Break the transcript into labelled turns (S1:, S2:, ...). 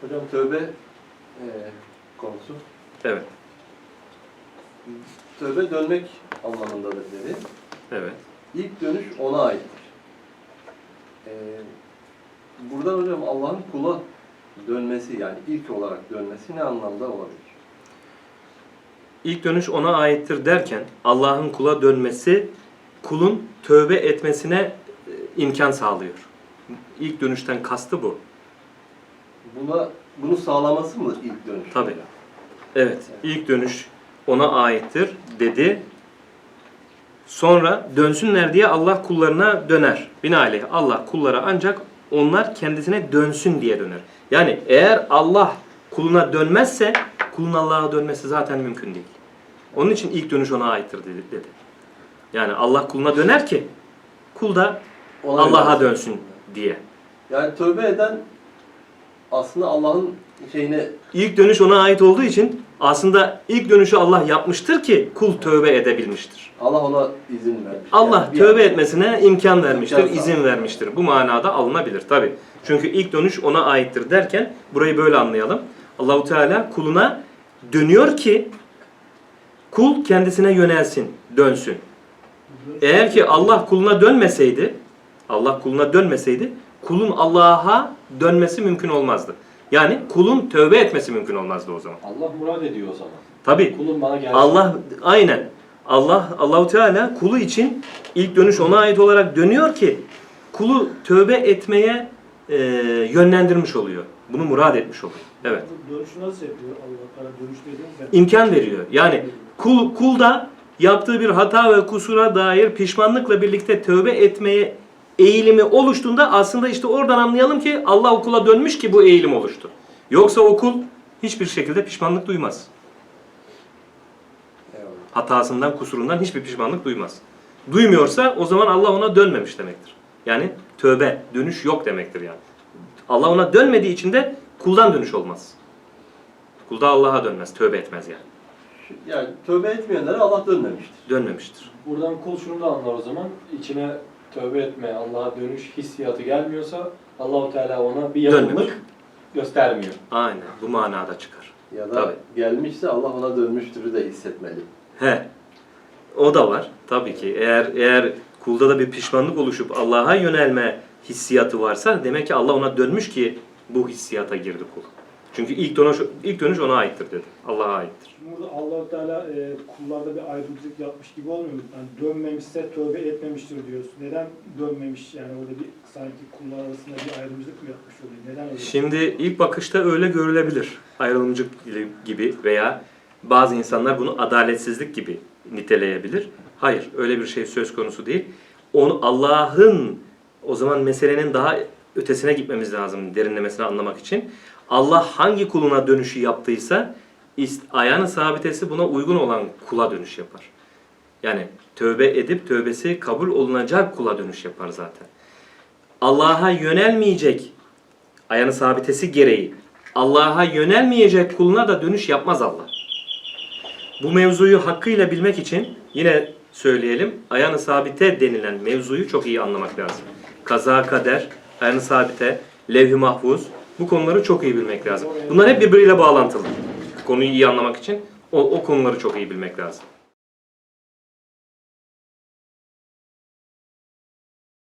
S1: Hocam tövbe e, konusu.
S2: Evet.
S1: Tövbe dönmek anlamındadır dedi.
S2: Evet.
S1: İlk dönüş ona aittir. E, buradan hocam Allah'ın kula dönmesi yani ilk olarak dönmesi ne anlamda olabilir?
S2: İlk dönüş ona aittir derken Allah'ın kula dönmesi kulun tövbe etmesine e, imkan sağlıyor. İlk dönüşten kastı bu.
S1: Buna bunu sağlaması mı ilk dönüş?
S2: Tabii. Evet. ilk dönüş ona aittir dedi. Sonra dönsünler diye Allah kullarına döner. Binaenaleyh Allah kullara ancak onlar kendisine dönsün diye döner. Yani eğer Allah kuluna dönmezse kulun Allah'a dönmesi zaten mümkün değil. Onun için ilk dönüş ona aittir dedi. dedi. Yani Allah kuluna döner ki kul da Allah'a dönsün diye.
S1: Yani tövbe eden aslında Allah'ın şeyine
S2: İlk dönüş ona ait olduğu için aslında ilk dönüşü Allah yapmıştır ki kul tövbe edebilmiştir.
S1: Allah ona izin vermiş.
S2: Allah
S1: Yani
S2: tövbe etmesine imkan vermiştir,
S1: İmkan
S2: izin vermiştir. Bu manada alınabilir tabi. Çünkü ilk dönüş ona aittir derken burayı böyle anlayalım. Allahu Teala kuluna dönüyor ki kul kendisine yönelsin, dönsün. Eğer ki Allah kuluna dönmeseydi, Allah kuluna dönmeseydi kulun Allah'a dönmesi mümkün olmazdı. Yani kulun tövbe etmesi mümkün olmazdı o zaman.
S3: Allah murad ediyor o zaman.
S2: Tabi
S3: Kulum bana gelsin.
S2: Allah aynen. Allah Allahu Teala kulu için ilk dönüş ona ait olarak dönüyor ki kulu tövbe etmeye e, yönlendirmiş oluyor. Bunu murad etmiş oluyor. Evet.
S4: Dönüşü nasıl yapıyor Allah Teala dönüş dediğinizde?
S2: İmkan veriyor. Yani kul kulda yaptığı bir hata ve kusura dair pişmanlıkla birlikte tövbe etmeye eğilimi oluştuğunda aslında işte oradan anlayalım ki Allah o kula dönmüş ki bu eğilim oluştu. Yoksa o kul hiçbir şekilde pişmanlık duymaz. Hatasından, kusurundan hiçbir pişmanlık duymaz. Duymuyorsa o zaman Allah ona dönmemiş demektir. Yani tövbe, dönüş yok demektir yani. Allah ona dönmediği için de kuldan dönüş olmaz. Kulda Allah'a dönmez, tövbe etmez yani.
S1: Yani tövbe etmeyenlere Allah dönmemiştir.
S2: Dönmemiştir.
S3: Buradan kul şunu da anlar o zaman. içine tövbe etme, Allah'a dönüş hissiyatı gelmiyorsa Allahu Teala ona bir
S2: Dönmemiş.
S3: yakınlık göstermiyor.
S2: Aynen bu manada çıkar.
S1: Ya da
S2: Tabii.
S1: gelmişse Allah ona dönmüştürü de hissetmeli.
S2: He. O da var tabii ki. Eğer eğer kulda da bir pişmanlık oluşup Allah'a yönelme hissiyatı varsa demek ki Allah ona dönmüş ki bu hissiyata girdi kul. Çünkü ilk dönüş, ilk dönüş ona aittir dedi. Allah'a aittir.
S4: Burada Allah Teala e, kullarda bir ayrımcılık yapmış gibi olmuyor mu? Yani dönmemişse tövbe etmemiştir diyorsun. Neden dönmemiş? Yani orada bir sanki kullar arasında bir ayrımcılık mı yapmış oluyor? Neden öyle?
S2: Şimdi ilk bakışta öyle görülebilir. Ayrılımcı gibi veya bazı insanlar bunu adaletsizlik gibi niteleyebilir. Hayır, öyle bir şey söz konusu değil. Onu Allah'ın o zaman meselenin daha ötesine gitmemiz lazım derinlemesine anlamak için. Allah hangi kuluna dönüşü yaptıysa ist- ayağını sabitesi buna uygun olan kula dönüş yapar. Yani tövbe edip tövbesi kabul olunacak kula dönüş yapar zaten. Allah'a yönelmeyecek ayağını sabitesi gereği Allah'a yönelmeyecek kuluna da dönüş yapmaz Allah. Bu mevzuyu hakkıyla bilmek için yine söyleyelim. Ayağını sabite denilen mevzuyu çok iyi anlamak lazım. Kaza kader, ayağını sabite, levh-i mahfuz bu konuları çok iyi bilmek lazım. Bunlar hep birbiriyle bağlantılı. Konuyu iyi anlamak için o, o konuları çok iyi bilmek lazım.